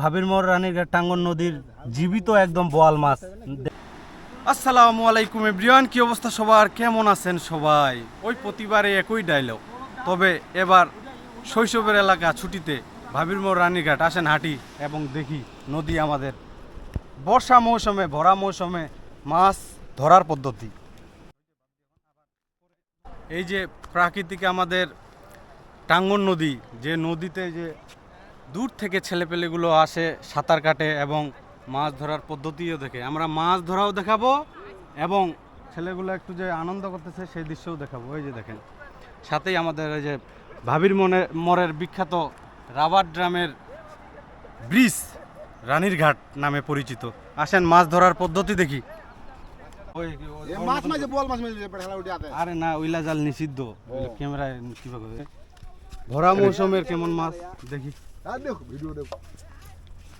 ভাবির মোড় রানীরঘাট টাঙ্গন নদীর জীবিত একদম বোয়াল মাছ। আসসালামু আলাইকুম এভরিওয়ান, কি অবস্থা সবার? কেমন আছেন সবাই? ওই প্রতিবারে একই ডায়লগ তবে এবার শৈশবের এলাকা ছুটিতে ভাবির মোড় রানীঘাট আসেন হাঁটি এবং দেখি নদী আমাদের। বর্ষা মৌসুমে, ভরা মৌসুমে মাছ ধরার পদ্ধতি। এই যে প্রাকৃতিক আমাদের টাঙ্গন নদী, যে নদীতে যে দূর থেকে ছেলেপেলেগুলো আসে সাঁতার কাটে এবং মাছ ধরার পদ্ধতিও দেখে। আমরা মাছ ধরাও দেখাবো এবং ছেলেগুলো একটু যে আনন্দ করতেছে সেই দৃশ্যও দেখাবো। ওই যে দেখেন সাথেই আমাদের ওই যে ভাবির মনে মরের বিখ্যাত রাবার ড্রামের ব্রিজ রানীর ঘাট নামে পরিচিত। আসেন মাছ ধরার পদ্ধতি দেখি। আরে না ওইলা জাল নিষিদ্ধ। ক্যামেরায় কীভাবে ভরা মৌসুমের কেমন মাছ? দেখি। হ্যাঁ, ভিডিও দেখো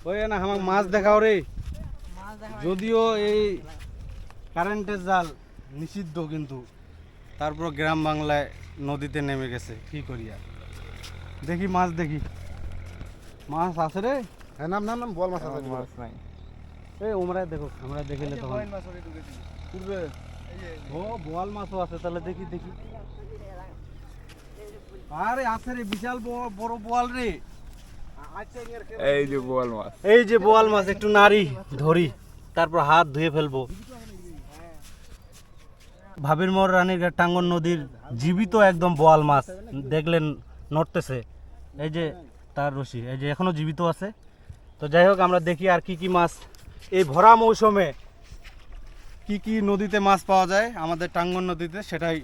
ওই না আমার মাছ দেখাও রে। যদিও এই কারেন্টের জাল নিষিদ্ধ কিন্তু তারপর গ্রাম বাংলায় নদীতে নেমে গেছে কি করি আর দেখি মাছ দেখি। মাছ আছে রে? হ্যাঁ নাম নাম নাম বল মাছ আছে। মাছ নাই। এই ওমরা দেখো আমরা দেখিলে তখন। পূর্বে ও বল মাছও আছে তাহলে দেখি দেখি। আরে আছে রে বিশাল বড় বোয়াল রে। এই যে বল মাছ। এই যে বোয়াল মাছ একটু নাড়ি ধরি তারপর হাত ধুয়ে ফেলব। ভাবির মোড় রানীরঘাট টাঙ্গন নদীর জীবিত একদম বোয়াল মাছ দেখলেন নড়তেছে। এই যে তার রশি এই যে এখনও জীবিত আছে। তো যাই হোক আমরা দেখি আর কি কি মাছ এই ভরা মৌসুমে কি কি নদীতে মাছ পাওয়া যায় আমাদের টাঙ্গন নদীতে সেটাই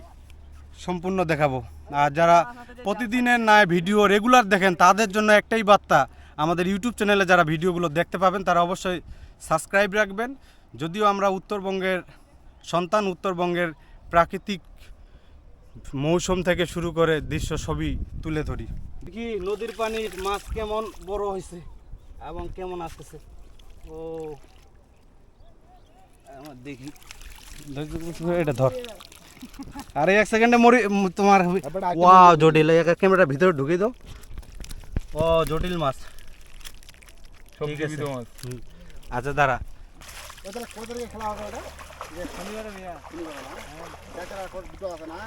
সম্পূর্ণ দেখাবো। আর যারা প্রতিদিনের নয় ভিডিও রেগুলার দেখেন, তাদের জন্য একটাই বার্তা, আমাদের ইউটিউব চ্যানেলে যারা ভিডিওগুলো দেখতে পাবেন, তারা অবশ্যই সাবস্ক্রাইব রাখবেন। যদিও আমরা উত্তরবঙ্গের, সন্তান উত্তরবঙ্গের প্রাকৃতিক মৌসুম থেকে শুরু করে দৃশ্য ছবি তুলে ধরি। কি নদীর পানির মাছ কেমন বড় হয়েছে এবং কেমন আসতেছে। ও, আমার দেখি। এটা ধর। আরে এক সেকেন্ডে মরি তোমার ওয়াও জটিল এক ক্যামেরা ভিতরে ঢুকিয়ে দাও। ও জটিল মাছ। ঠিক আছে। আচ্ছা দাঁড়া। ওটা কোন তরকে খেলা হবে ওটা যে শনিবারে মিয়া। শনিবারে। না চাচরা কোন দুটো আছে না?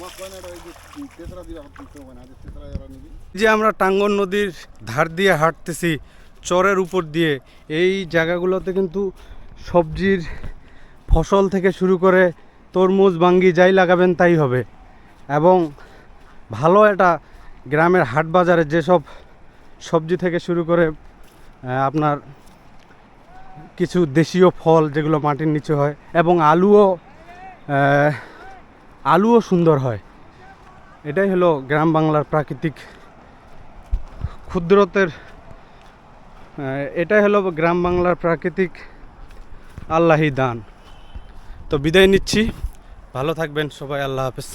মা কোন এটা ওই যে তেসরা দিবা দিতে হবে না যে তেসরা এরা নিবি। যে আমরা টাঙ্গন নদীর ধার দিয়ে হাঁটতেছি চরের উপর দিয়ে এই জায়গাগুলোতে কিন্তু সবজির ফসল থেকে শুরু করে তরমুজ বাঙ্গি যাই লাগাবেন তাই হবে। এবং ভালো একটা গ্রামের হাট বাজারে যেসব সবজি থেকে শুরু করে আপনার কিছু দেশীয় ফল যেগুলো মাটির নিচে হয় এবং আলুও আলুও সুন্দর হয়। এটাই হলো গ্রাম বাংলার প্রাকৃতিক ক্ষুদ্রতের এটাই হলো গ্রাম বাংলার প্রাকৃতিক আল্লাহি দান। তো বিদায় নিচ্ছি। ভালো থাকবেন সবাই আল্লাহ হাফেজ।